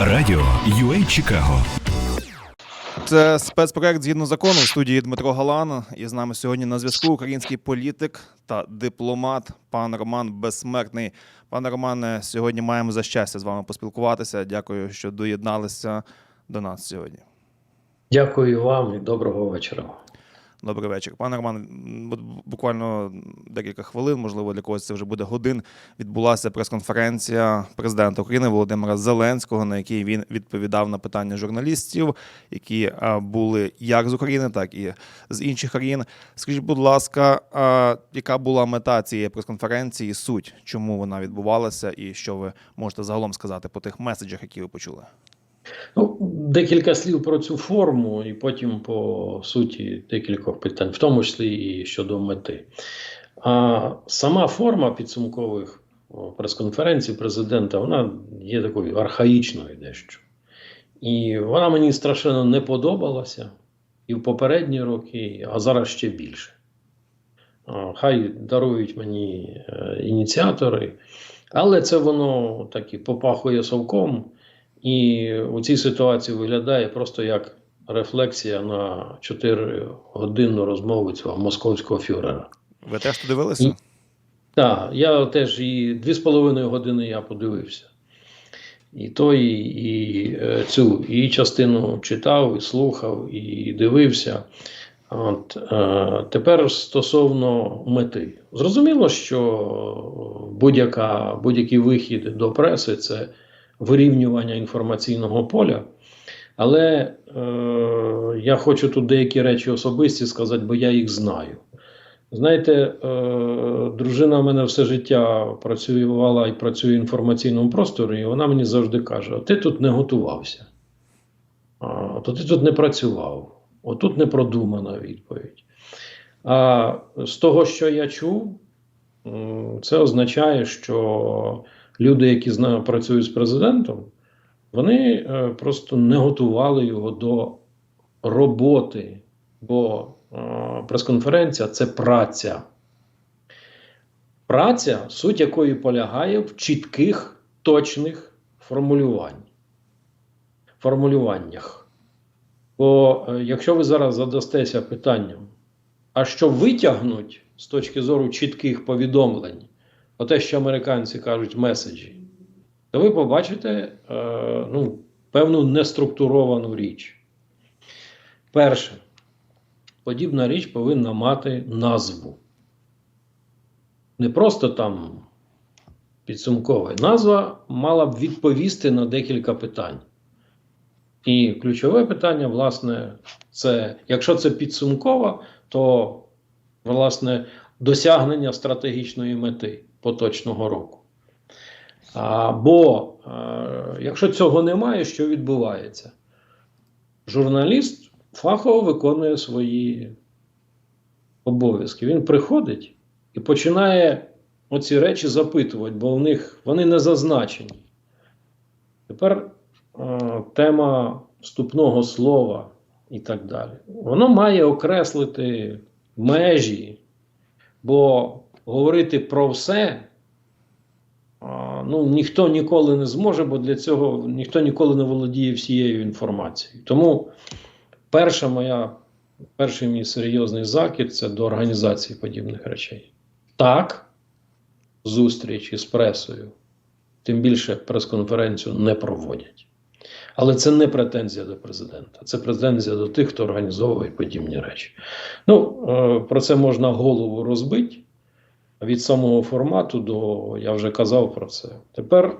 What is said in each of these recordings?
Радіо UA Чикаго. Це спецпроект згідно закону в студії Дмитро Галан. І з нами сьогодні на зв'язку український політик та дипломат пан Роман Безсмертний. Пане Романе, сьогодні маємо за щастя з вами поспілкуватися. Дякую, що доєдналися до нас сьогодні. Дякую вам і доброго вечора. Добрий вечір. Пане Роман, буквально декілька хвилин, можливо, для когось це вже буде годин. Відбулася прес-конференція президента України Володимира Зеленського, на якій він відповідав на питання журналістів, які були як з України, так і з інших країн. Скажіть, будь ласка, яка була мета цієї прес-конференції, суть, чому вона відбувалася, і що ви можете загалом сказати по тих меседжах, які ви почули? Ну, декілька слів про цю форму, і потім по суті декількох питань, в тому числі і щодо мети. А сама форма підсумкових прес-конференцій президента вона є такою архаїчною дещо. І вона мені страшенно не подобалася і в попередні роки, а зараз ще більше. Хай дарують мені е, ініціатори, але це воно так і попахує совком. І у цій ситуації виглядає просто як рефлексія на 4 годинну розмову цього московського фюрера. Ви теж то дивилися? Так, я теж і дві з половиною години я подивився. І то, і, і е, цю і частину читав, і слухав, і дивився. От, е, тепер стосовно мети. Зрозуміло, що будь-який вихід до преси це вирівнювання інформаційного поля. Але е, я хочу тут деякі речі особисті сказати, бо я їх знаю. Знаєте, е, дружина в мене все життя працювала і працює в інформаційному просторі, і вона мені завжди каже: «А ти тут не готувався, а, то ти тут не працював, отут не продумана відповідь. А з того, що я чув, це означає, що люди, які знаю, працюють з президентом, вони е, просто не готували його до роботи, бо е, прес-конференція це праця. Праця, суть якої полягає в чітких, точних формулювань. формулюваннях. Бо е, якщо ви зараз задастеся питанням, а що витягнуть з точки зору чітких повідомлень, те, що американці кажуть, меседжі, то ви побачите е, ну, певну неструктуровану річ. Перше, подібна річ повинна мати назву. Не просто там підсумкова. Назва мала б відповісти на декілька питань. І ключове питання, власне, це якщо це підсумкова, то, власне, досягнення стратегічної мети поточного року. А, бо а, якщо цього немає, що відбувається? Журналіст фахово виконує свої обов'язки. Він приходить і починає оці речі запитувати, бо в них вони не зазначені. Тепер а, тема вступного слова і так далі. Воно має окреслити межі, бо говорити про все ну, ніхто ніколи не зможе, бо для цього ніхто ніколи не володіє всією інформацією. Тому перша моя, перший мій серйозний закид це до організації подібних речей. Так, зустріч із пресою, тим більше прес-конференцію не проводять. Але це не претензія до президента, це претензія до тих, хто організовує подібні речі. Ну, е, про це можна голову розбити від самого формату до, я вже казав про це. Тепер,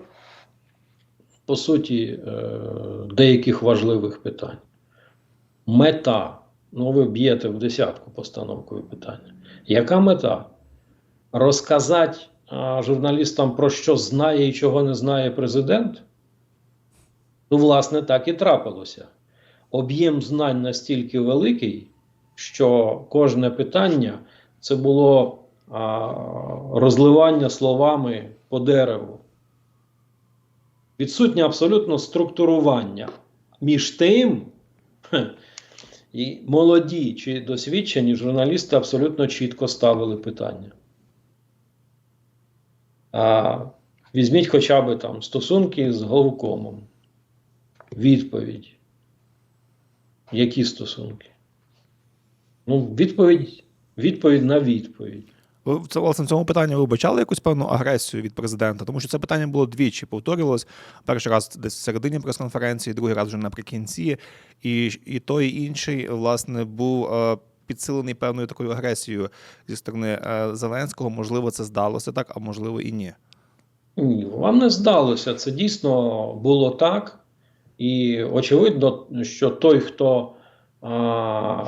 по суті, е, деяких важливих питань. Мета. Ну, ви б'єте в десятку постановкою питання. Яка мета? Розказати а, журналістам про що знає і чого не знає президент? Ну, власне, так і трапилося. Об'єм знань настільки великий, що кожне питання це було розливання словами по дереву. Відсутнє абсолютно структурування між тим, і молоді чи досвідчені журналісти абсолютно чітко ставили питання. А, візьміть хоча б там стосунки з головкомом. відповідь. Які стосунки? Ну, відповідь, відповідь на відповідь. Власне цьому питанні ви вбачали якусь певну агресію від президента? Тому що це питання було двічі повторювалось. Перший раз десь в середині прес-конференції, другий раз вже наприкінці. І, і той і інший, власне, був е, підсилений певною такою агресією зі сторони е, Зеленського. Можливо, це здалося так, а можливо і ні. Ні, вам не здалося. Це дійсно було так. І очевидно, що той, хто а,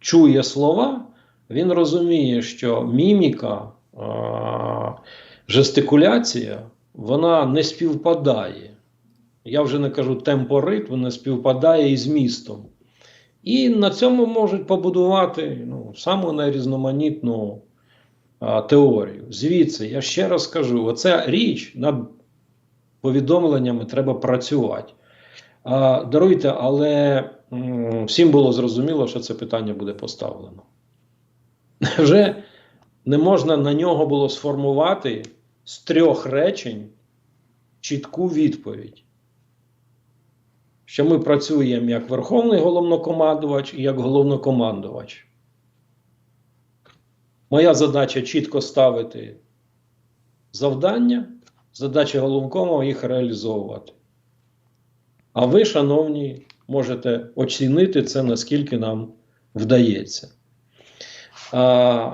чує слова, він розуміє, що міміка, жестикуляція, вона не співпадає. Я вже не кажу темпоритм, не співпадає із містом. І на цьому можуть побудувати ну, саму найрізноманітну а, теорію. Звідси, я ще раз кажу: оця річ над повідомленнями треба працювати. А, даруйте, але м, всім було зрозуміло, що це питання буде поставлено. Вже не можна на нього було сформувати з трьох речень чітку відповідь. Що ми працюємо як Верховний головнокомандувач і як головнокомандувач. Моя задача чітко ставити завдання, задача головкома їх реалізовувати. А ви, шановні, можете оцінити це, наскільки нам вдається. А,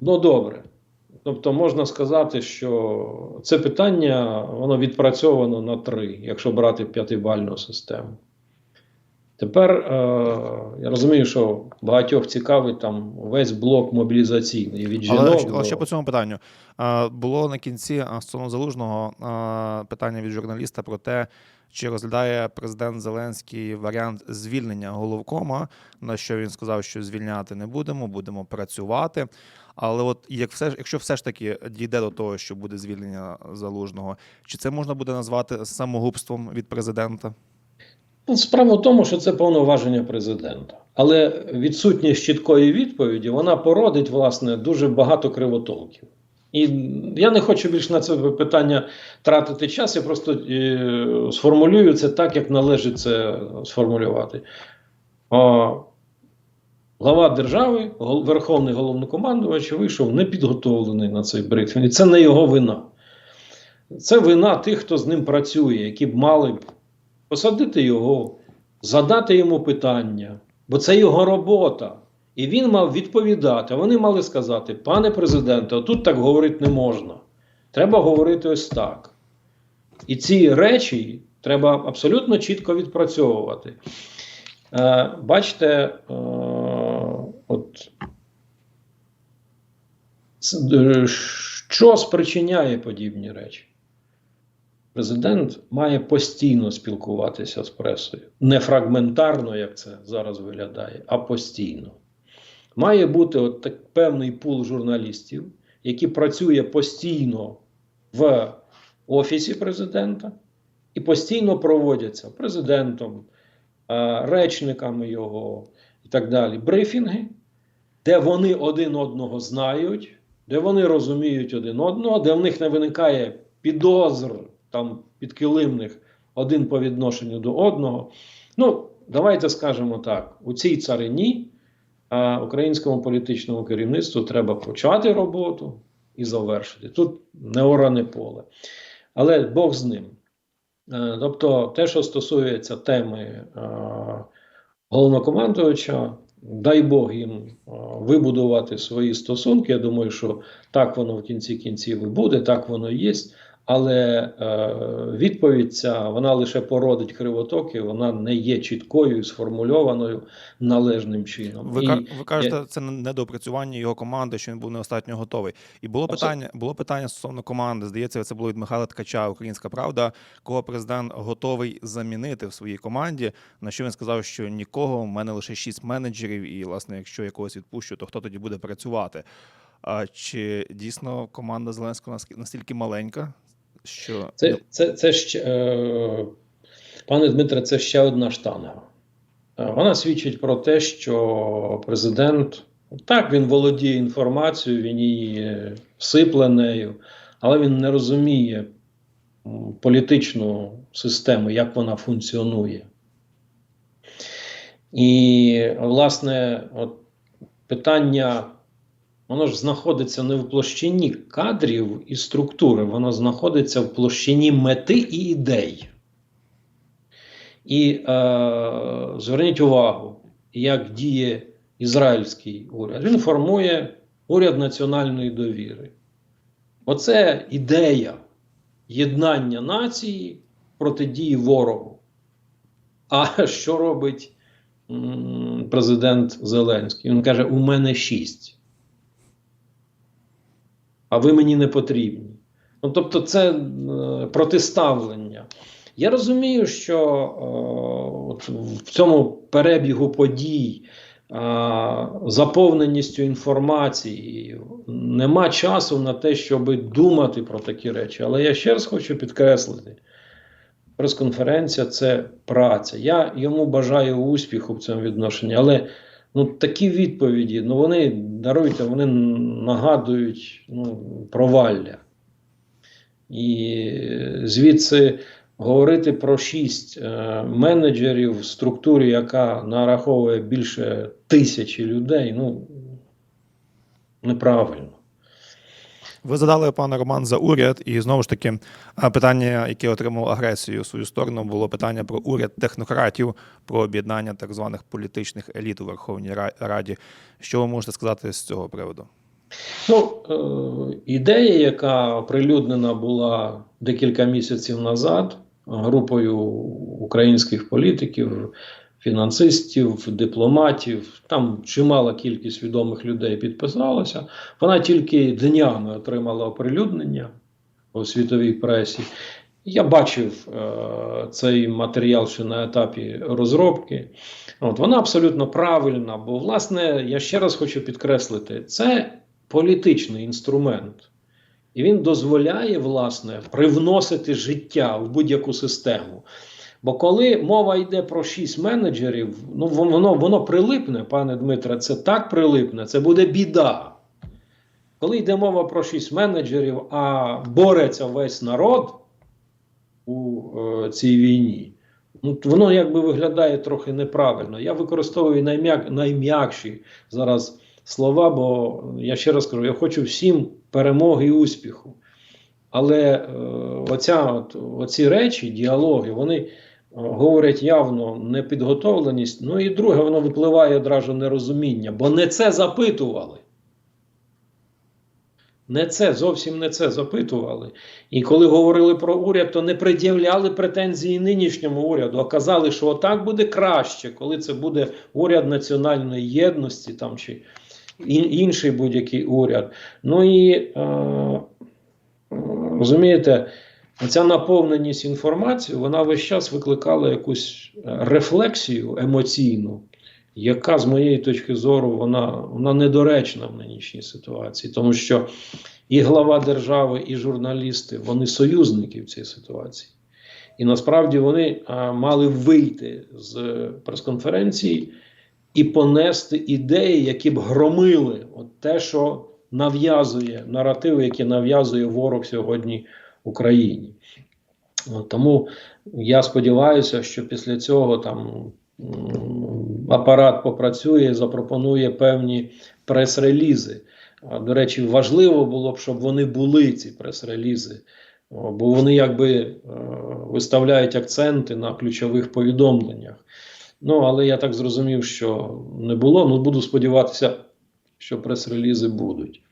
ну, добре. Тобто можна сказати, що це питання воно відпрацьовано на три, якщо брати п'ятибальну систему. Тепер е, я розумію, що багатьох цікавить там весь блок мобілізаційний від жінок. Але, але ще по цьому питанню було на кінці а, стосовно залужного питання від журналіста про те, чи розглядає президент Зеленський варіант звільнення головкома, на що він сказав, що звільняти не будемо, будемо працювати. Але от як все якщо все ж таки дійде до того, що буде звільнення залужного, чи це можна буде назвати самогубством від президента? Ну, Справа в тому, що це повноваження президента. Але відсутність чіткої відповіді вона породить власне дуже багато кривотолків. І я не хочу більше на це питання тратити час, я просто е, сформулюю це так, як належить це сформулювати. А, глава держави, гол- верховний головнокомандувач, вийшов непідготовлений на цей брифінг. І це не його вина. Це вина тих, хто з ним працює, які б мали б посадити його, задати йому питання, бо це його робота. І він мав відповідати. Вони мали сказати: пане президенте, тут так говорити не можна. Треба говорити ось так. І ці речі треба абсолютно чітко відпрацьовувати. Е, бачите, е, от, е, що спричиняє подібні речі? Президент має постійно спілкуватися з пресою. Не фрагментарно, як це зараз виглядає, а постійно. Має бути от так, певний пул журналістів, які працює постійно в офісі президента і постійно проводяться президентом, е, речниками його і так далі. Брифінги, де вони один одного знають, де вони розуміють один одного, де в них не виникає підозр там підкилимних один по відношенню до одного. Ну, давайте скажемо так: у цій царині а, українському політичному керівництву треба почати роботу і завершити. Тут не оране поле. Але Бог з ним. Е, Тобто, те, що стосується теми е, дай Бог їм е, вибудувати свої стосунки. Я думаю, що так воно в кінці кінців і буде, так воно і є. Але е, відповідь ця вона лише породить кривотоки, вона не є чіткою і сформульованою належним чином. Ви, І- ви кажете, це недоопрацювання його команди, що він був недостатньо готовий. І було питання, було питання стосовно команди. Здається, це було від Михайла Ткача, Українська Правда, кого президент готовий замінити в своїй команді. На що він сказав, що нікого, в мене лише шість менеджерів, і власне, якщо я когось відпущу, то хто тоді буде працювати? А чи дійсно команда Зеленського настільки маленька, що Це, це, це ще, е, пане Дмитре, це ще одна штанга. Е, Вона свідчить про те, що президент так він володіє інформацією, він її всипле нею, але він не розуміє політичну систему, як вона функціонує. І, власне, от питання, воно ж знаходиться не в площині кадрів і структури, воно знаходиться в площині мети і ідей. І е, зверніть увагу, як діє ізраїльський уряд. Він формує уряд національної довіри. Оце ідея єднання нації протидії ворогу. А що робить президент Зеленський? Він каже: у мене шість. А ви мені не потрібні. Ну, тобто, це е, протиставлення. Я розумію, що е, от в цьому перебігу подій, е, заповненістю інформації, нема часу на те, щоб думати про такі речі. Але я ще раз хочу підкреслити: прес-конференція це праця. Я йому бажаю успіху в цьому відношенні, але ну, такі відповіді, ну вони даруйте, вони нагадують ну, провалля. І звідси говорити про шість е, менеджерів в структурі, яка нараховує більше тисячі людей, ну неправильно. Ви задали пане Роман за уряд, і знову ж таки питання, яке отримав агресію в свою сторону, було питання про уряд технократів, про об'єднання так званих політичних еліт у Верховній Ра- Раді. Що ви можете сказати з цього приводу? Ну, е, ідея, яка оприлюднена була декілька місяців назад групою українських політиків, фінансистів, дипломатів, там чимала кількість відомих людей підписалася. Вона тільки днями отримала оприлюднення у світовій пресі. Я бачив е, цей матеріал ще на етапі розробки. От, вона абсолютно правильна, бо, власне, я ще раз хочу підкреслити, це політичний інструмент. І він дозволяє, власне, привносити життя в будь-яку систему. Бо коли мова йде про шість менеджерів, ну воно, воно прилипне, пане Дмитре, це так прилипне, це буде біда. Коли йде мова про шість менеджерів, а бореться весь народ у е, цій війні, ну, воно якби виглядає трохи неправильно. Я використовую найм'як, найм'якші зараз слова, бо я ще раз кажу, я хочу всім перемоги і успіху. Але е, оця, от, оці речі, діалоги, вони говорять явно непідготовленість. Ну і друге, воно випливає одразу нерозуміння, бо не це запитували. Не це, зовсім не це запитували. І коли говорили про уряд, то не пред'являли претензії нинішньому уряду, а казали, що отак буде краще, коли це буде уряд національної єдності там, чи інший будь-який уряд. Ну і е, розумієте, ця наповненість інформацією, вона весь час викликала якусь е, рефлексію емоційну, яка, з моєї точки зору, вона, вона недоречна в нинішній ситуації, тому що і глава держави, і журналісти вони союзники в цій ситуації. І насправді вони а, мали вийти з е, прес-конференції і понести ідеї, які б громили от те, що нав'язує наративи, які нав'язує ворог сьогодні Україні. От, тому я сподіваюся, що після цього там апарат попрацює, запропонує певні прес-релізи. До речі, важливо було б, щоб вони були, ці прес-релізи, бо вони якби е, виставляють акценти на ключових повідомленнях. Ну, але я так зрозумів, що не було. Ну, буду сподіватися, що прес-релізи будуть.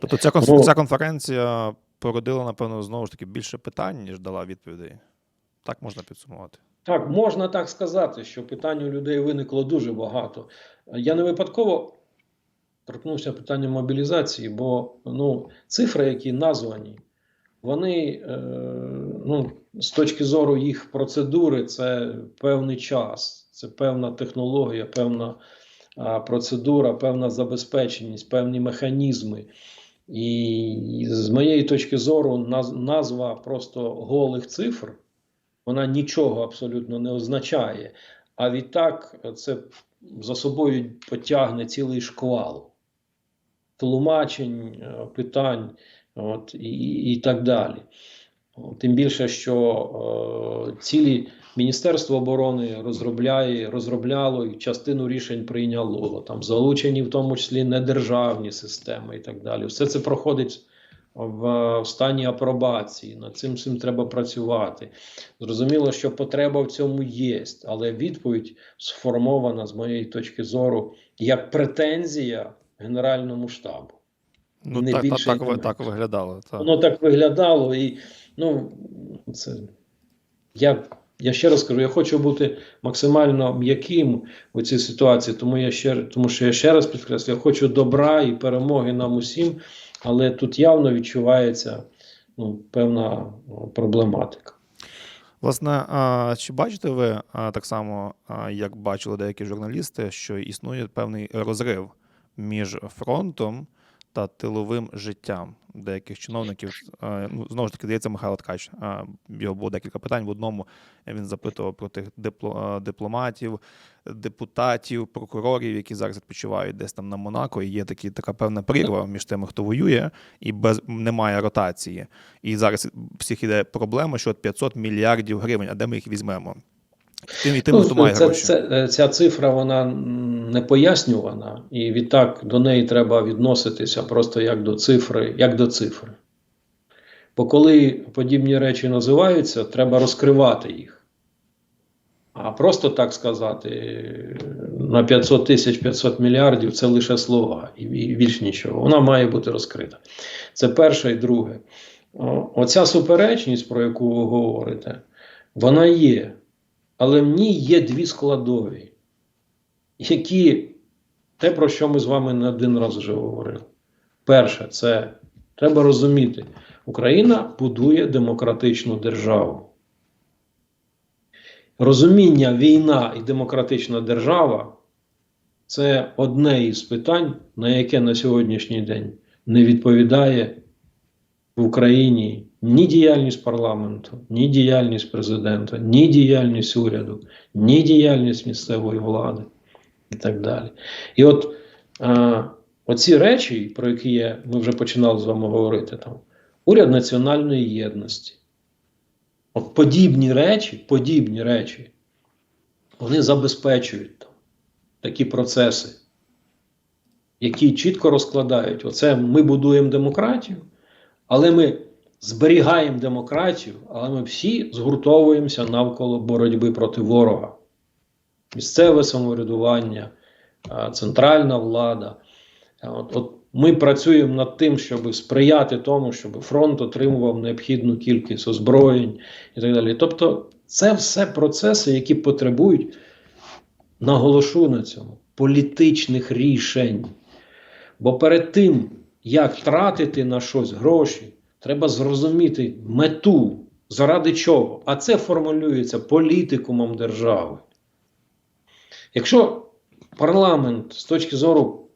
Тобто ця конференція породила, напевно, знову ж таки більше питань, ніж дала відповідей. Так можна підсумувати. Так, можна так сказати, що питань у людей виникло дуже багато. Я не випадково торкнувся питання мобілізації, бо ну, цифри, які названі, вони е, ну, з точки зору їх процедури, це певний час, це певна технологія, певна а, процедура, певна забезпеченість, певні механізми. І з моєї точки зору, назва просто голих цифр вона нічого абсолютно не означає. А відтак це за собою потягне цілий шквал тлумачень, е, питань от, і, і так далі. Тим більше, що е, цілі Міністерство оборони розробляє, розробляло і частину рішень прийняло. Там залучені в тому числі недержавні системи і так далі. Все це проходить в, стані апробації. Над цим всім треба працювати. Зрозуміло, що потреба в цьому є, але відповідь сформована з моєї точки зору як претензія Генеральному штабу. Ну, Не так, так, більше, так, менше. так виглядало. Так. Воно так виглядало, і ну це я, я ще раз кажу, я хочу бути максимально м'яким у цій ситуації, тому я ще тому, що я ще раз підкреслю, я хочу добра і перемоги нам усім, але тут явно відчувається ну, певна ну, проблематика. Власне, чи бачите ви так само, як бачили деякі журналісти, що існує певний розрив між фронтом та тиловим життям деяких чиновників? Ну, знову ж таки, здається, Михайло Ткач. а, Його було декілька питань. В одному він запитував про тих дипломатів, депутатів, прокурорів, які зараз відпочивають десь там на Монако. І є такі, така певна прірва між тими, хто воює, і без немає ротації. І зараз всіх іде проблема, що от 500 мільярдів гривень, а де ми їх візьмемо? Тим і тим, хто має Ну, це, гроші. це, е, ця цифра вона не пояснювана, і відтак до неї треба відноситися просто як до цифри, як до цифри. Бо коли подібні речі називаються, треба розкривати їх. А просто так сказати, на 500 тисяч 500 мільярдів це лише слова і, більш нічого. Вона має бути розкрита. Це перше і друге. Оця суперечність, про яку ви говорите, вона є. Але в ній є дві складові, які те, про що ми з вами не один раз вже говорили. Перше, це треба розуміти, Україна будує демократичну державу. Розуміння війна і демократична держава це одне із питань, на яке на сьогоднішній день не відповідає в Україні ні діяльність парламенту, ні діяльність президента, ні діяльність уряду, ні діяльність місцевої влади і так далі. І от е, оці речі, про які я, ми вже починали з вами говорити, там, уряд національної єдності. От подібні речі, подібні речі, вони забезпечують там, такі процеси, які чітко розкладають: оце ми будуємо демократію, але ми зберігаємо демократію, але ми всі згуртовуємося навколо боротьби проти ворога. Місцеве самоврядування, центральна влада. От, от ми працюємо над тим, щоб сприяти тому, щоб фронт отримував необхідну кількість озброєнь і так далі. Тобто, це все процеси, які потребують, наголошу на цьому, політичних рішень. Бо перед тим, як тратити на щось гроші, треба зрозуміти мету, заради чого. А це формулюється політикумом держави. Якщо парламент з точки зору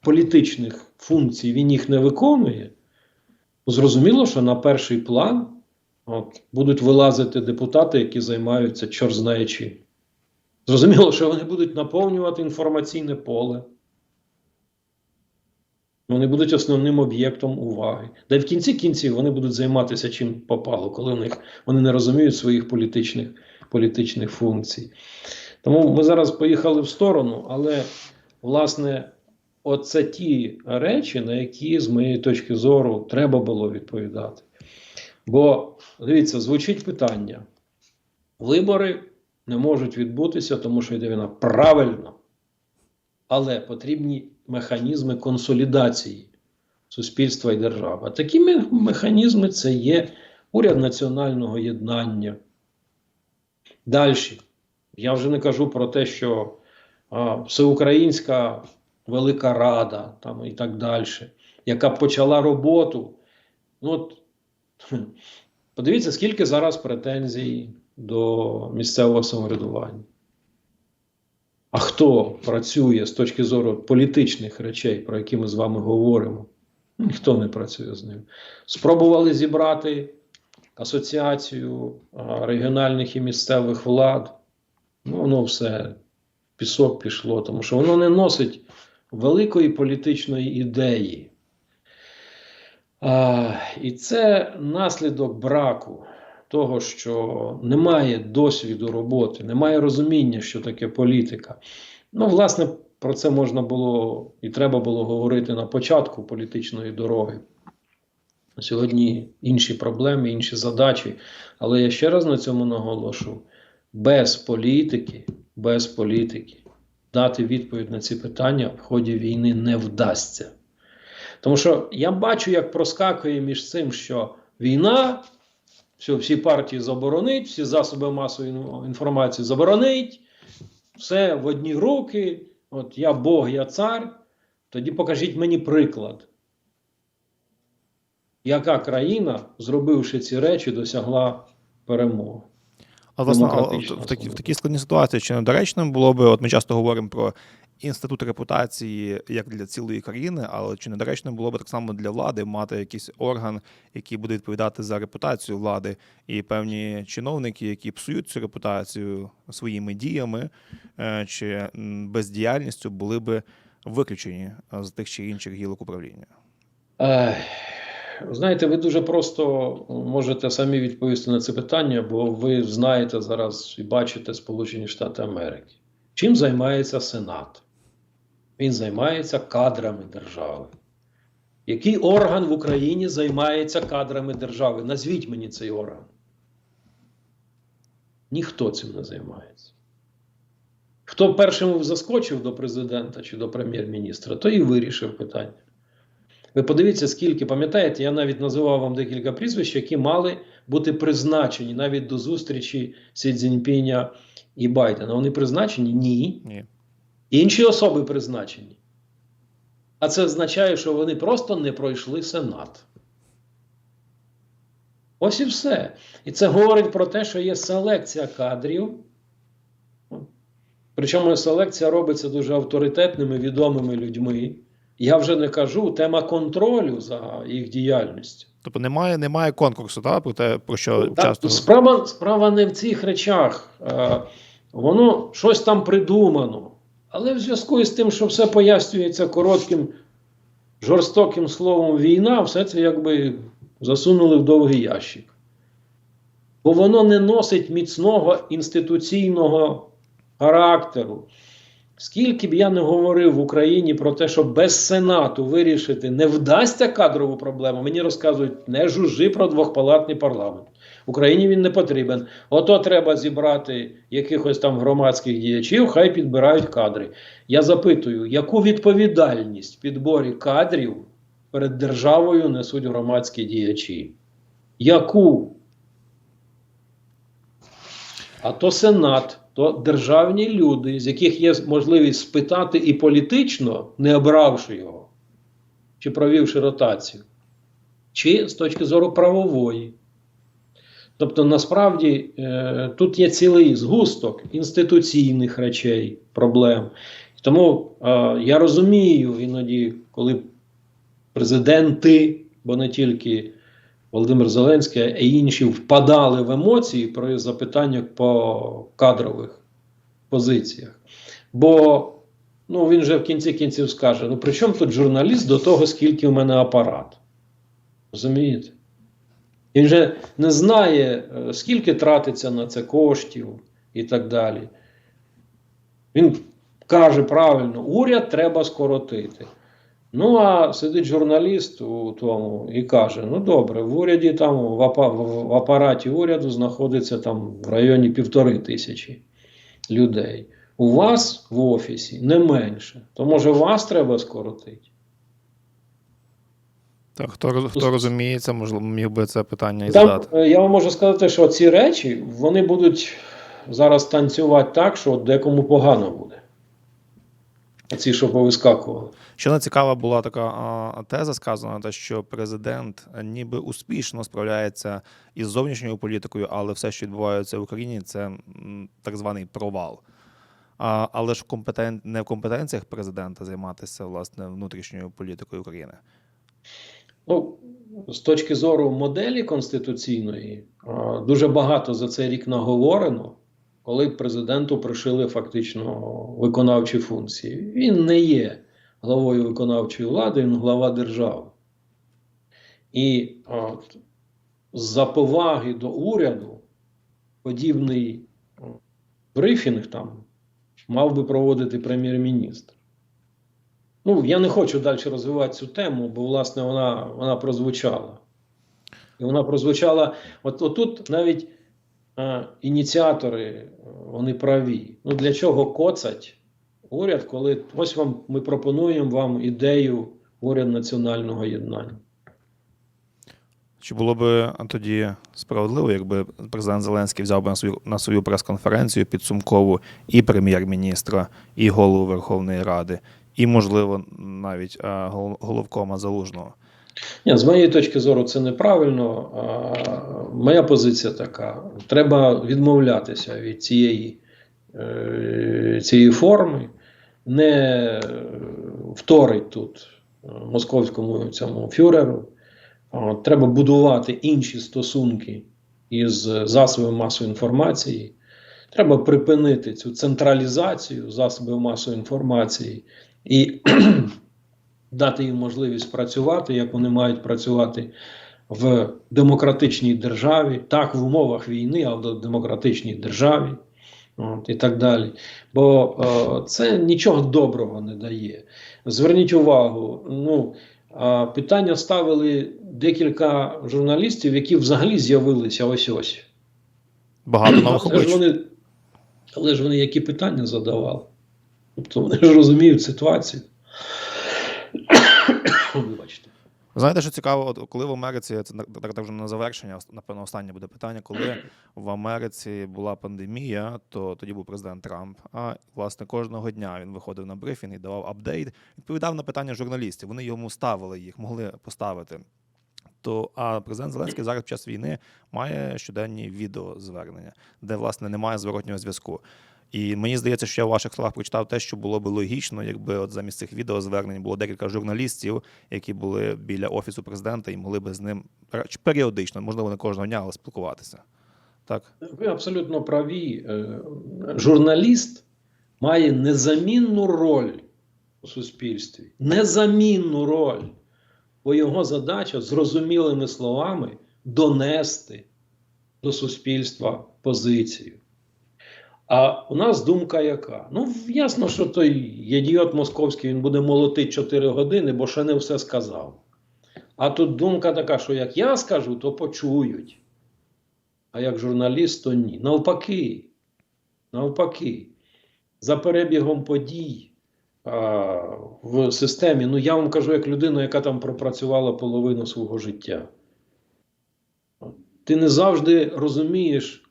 політичних функцій він їх не виконує, то зрозуміло, що на перший план от, будуть вилазити депутати, які займаються чор знає чим. Зрозуміло, що вони будуть наповнювати інформаційне поле. Вони будуть основним об'єктом уваги. Та й в кінці кінців вони будуть займатися чим попало, коли них вони не розуміють своїх політичних, політичних функцій. Тому ми зараз поїхали в сторону, але власне, оце ті речі, на які, з моєї точки зору, треба було відповідати. Бо дивіться, звучить питання: вибори не можуть відбутися, тому що йде війна правильно, але потрібні механізми консолідації суспільства і держави. А такі механізми це є уряд національного єднання. Далі. Я вже не кажу про те, що а, Всеукраїнська Велика Рада там, і так далі, яка почала роботу. Ну, от, подивіться, скільки зараз претензій до місцевого самоврядування. А хто працює з точки зору політичних речей, про які ми з вами говоримо? Ніхто не працює з ним. Спробували зібрати асоціацію регіональних і місцевих влад. Ну, воно все пісок пішло, тому що воно не носить великої політичної ідеї. А, і це наслідок браку того, що немає досвіду роботи, немає розуміння, що таке політика. Ну, власне, про це можна було і треба було говорити на початку політичної дороги. Сьогодні інші проблеми, інші задачі. Але я ще раз на цьому наголошую: без політики, без політики дати відповідь на ці питання в ході війни не вдасться. Тому що я бачу, як проскакує між цим, що війна, все, всі партії заборонить, всі засоби масової інформації заборонить, все в одні руки. От я Бог, я цар. Тоді покажіть мені приклад, яка країна, зробивши ці речі, досягла перемоги. А власне, в, в, такі, в такій складній ситуації чи недоречним було би, от ми часто говоримо про інститут репутації як для цілої країни, але чи недоречним було б так само для влади мати якийсь орган, який буде відповідати за репутацію влади, і певні чиновники, які псують цю репутацію своїми діями е, чи бездіяльністю, були би виключені е, з тих чи інших гілок управління. Е, Знаєте, ви дуже просто можете самі відповісти на це питання, бо ви знаєте зараз і бачите Сполучені Штати Америки. Чим займається Сенат? Він займається кадрами держави. Який орган в Україні займається кадрами держави? Назвіть мені цей орган. Ніхто цим не займається. Хто першим заскочив до президента чи до прем'єр-міністра, той і вирішив питання. Ви подивіться, скільки пам'ятаєте, я навіть називав вам декілька прізвищ, які мали бути призначені навіть до зустрічі Сі Цзіньпіня і Байдена. Вони призначені? Ні. Ні. Інші особи призначені. А це означає, що вони просто не пройшли Сенат. Ось і все. І це говорить про те, що є селекція кадрів. Причому селекція робиться дуже авторитетними, відомими людьми. Я вже не кажу тема контролю за їх діяльністю. Тобто немає, немає конкурсу, та, про те, про що Так, часто справа, справа не в цих речах. Е, воно щось там придумано. Але в зв'язку з тим, що все пояснюється коротким, жорстоким словом війна, все це якби засунули в довгий ящик. Бо воно не носить міцного інституційного характеру. Скільки б я не говорив в Україні про те, що без Сенату вирішити не вдасться кадрову проблему, мені розказують, не жужжи про двохпалатний парламент. Україні він не потрібен. Ото треба зібрати якихось там громадських діячів, хай підбирають кадри. Я запитую, яку відповідальність в підборі кадрів перед державою несуть громадські діячі? Яку? А то Сенат, то державні люди, з яких є можливість спитати і політично, не обравши його, чи провівши ротацію, чи з точки зору правової. Тобто, насправді е, тут є цілий згусток інституційних речей, проблем. Тому е, я розумію іноді, коли президенти, бо не тільки Володимир Зеленський, а й інші впадали в емоції при запитаннях по кадрових позиціях. Бо ну, він же в кінці кінців скаже: ну при чому тут журналіст до того, скільки в мене апарат? Розумієте? Він же не знає, е, скільки тратиться на це коштів і так далі. Він каже правильно, уряд треба скоротити. Ну, а сидить журналіст у тому і каже: ну добре, в уряді там в, апа, в, в апараті уряду знаходиться там в районі півтори тисячі людей. У вас в офісі не менше. То може вас треба скоротити? Так, хто, хто розуміється, можливо, міг би це питання і Там, задати. е, я вам можу сказати, що ці речі вони будуть зараз танцювати так, що декому погано буде. Ці, що повискакували. Ще не цікава була така а, теза сказана, те, що президент ніби успішно справляється із зовнішньою політикою, але все, що відбувається в Україні, це так званий провал. А, але ж компетен... не в компетенціях президента займатися власне внутрішньою політикою України. Ну, з точки зору моделі конституційної, дуже багато за цей рік наговорено, коли президенту пришили фактично виконавчі функції. Він не є главою виконавчої влади, він глава держави. І от, за поваги до уряду подібний брифінг там мав би проводити прем'єр-міністр. Ну, я не хочу далі розвивати цю тему, бо, власне, вона, вона прозвучала. І вона прозвучала. От, отут навіть е, ініціатори е, вони праві. Ну, для чого коцать уряд, коли ось вам ми пропонуємо вам ідею уряд національного єднання. Чи було б тоді справедливо, якби президент Зеленський взяв би на свою на свою прес-конференцію підсумкову і прем'єр-міністра, і голову Верховної Ради, і, можливо, навіть головкома залужного? Ні, з моєї точки зору, це неправильно. Моя позиція така: треба відмовлятися від цієї, е, цієї форми, не вторить тут е, московському цьому фюреру. Треба будувати інші стосунки із засобами масової інформації. Треба припинити цю централізацію засобів масової інформації і дати їм можливість працювати, як вони мають працювати в демократичній державі, так в умовах війни, а в демократичній державі. От, і так далі. Бо е, це нічого доброго не дає. Зверніть увагу, ну, е, питання ставили декілька журналістів, які взагалі з'явилися ось ось. Багато Але ж вони, але ж вони які питання задавали? Тобто вони ж розуміють ситуацію. Вибачте. Ви знаєте, що цікаво, от коли в Америці це так, так вже на завершення, напевно, останнє буде питання. Коли в Америці була пандемія, то тоді був президент Трамп. А власне кожного дня він виходив на брифінг і давав апдейт, відповідав на питання журналістів. Вони йому ставили їх, могли поставити. То а президент Зеленський зараз під час війни має щоденні відеозвернення, де власне немає зворотнього зв'язку. І мені здається, що я в ваших словах прочитав те, що було би логічно, якби от замість цих відеозвернень було декілька журналістів, які були біля офісу президента і могли би з ним періодично, можливо, не кожного дня, але спілкуватися. Так, Ви абсолютно праві. Е, Журналіст має незамінну роль у суспільстві. Незамінну роль. Бо його задача зрозумілими словами донести до суспільства позицію. А у нас думка яка? Ну, ясно, що той ідіот московський він буде молотити 4 години, бо ще не все сказав. А тут думка така, що як я скажу, то почують. А як журналіст, то ні. Навпаки. Навпаки. За перебігом подій а, в системі, ну я вам кажу, як людина, яка там пропрацювала половину свого життя. Ти не завжди розумієш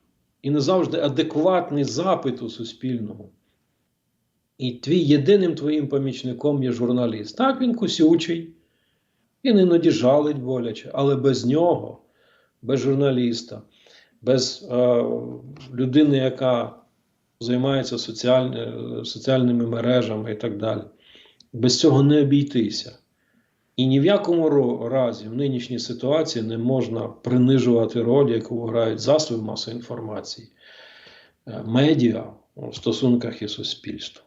і не завжди адекватний запит у суспільному. І твій єдиним твоїм помічником є журналіст. Так, він кусючий, він іноді жалить боляче, але без нього, без журналіста, без е, людини, яка займається соціальне, соціальними мережами і так далі. Без цього не обійтися. І ні в якому разі в нинішній ситуації не можна принижувати роль, яку грають засоби масової інформації, е, медіа у стосунках із суспільством.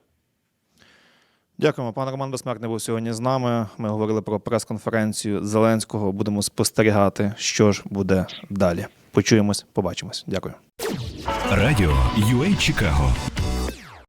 дякуємо. Пан Роман Безсмертний був сьогодні з нами. Ми говорили про прес-конференцію Зеленського. Будемо спостерігати, що ж буде далі. Почуємось, побачимось. Дякую. Радіо UA Чикаго